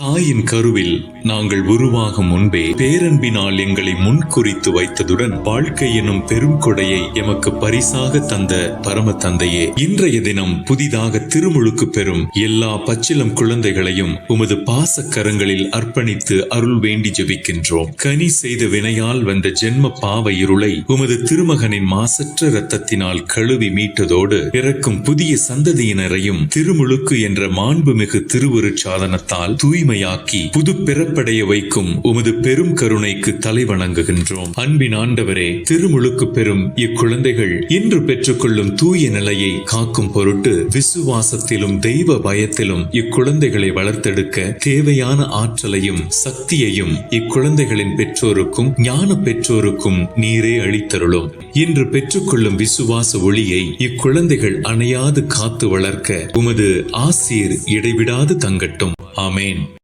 தாயின் கருவில் நாங்கள் உருவாகும் முன்பே பேரன்பினால் எங்களை முன்குறித்து வைத்ததுடன் வாழ்க்கை எனும் பெரும் கொடையை எமக்கு பரிசாக தந்த பரம தந்தையே இன்றைய தினம் புதிதாக திருமுழுக்கு பெறும் எல்லா பச்சிலம் குழந்தைகளையும் உமது பாசக்கரங்களில் அர்ப்பணித்து அருள் வேண்டி ஜபிக்கின்றோம். கனி செய்த வினையால் வந்த ஜென்ம பாவ இருளை உமது திருமகனின் மாசற்ற இரத்தத்தினால் கழுவி மீட்டதோடு பிறக்கும் புதிய சந்ததியினரையும் திருமுழுக்கு என்ற மாண்புமிகு திருவுருச் சாதனத்தால் தூய் தூய்மையாக்கி புது பிறப்படைய வைக்கும் உமது பெரும் கருணைக்கு தலை வணங்குகின்றோம். அன்பின் ஆண்டவரே திருமுழுக்கு பெறும் இக்குழந்தைகள் இன்று பெற்றுக்கொள்ளும் தூய நிலையை காக்கும் பொருட்டு விசுவாசத்திலும் தெய்வ பயத்திலும் இக்குழந்தைகளை வளர்த்தெடுக்க தேவையான ஆற்றலையும் சக்தியையும் இக்குழந்தைகளின் பெற்றோருக்கும் ஞான பெற்றோருக்கும் நீரே அளித்தருளும். இன்று பெற்றுக்கொள்ளும் விசுவாச ஒளியை இக்குழந்தைகள் அணையாது காத்து வளர்க்க உமது ஆசீர் இடைவிடாது தங்கட்டும். ஆமேன்.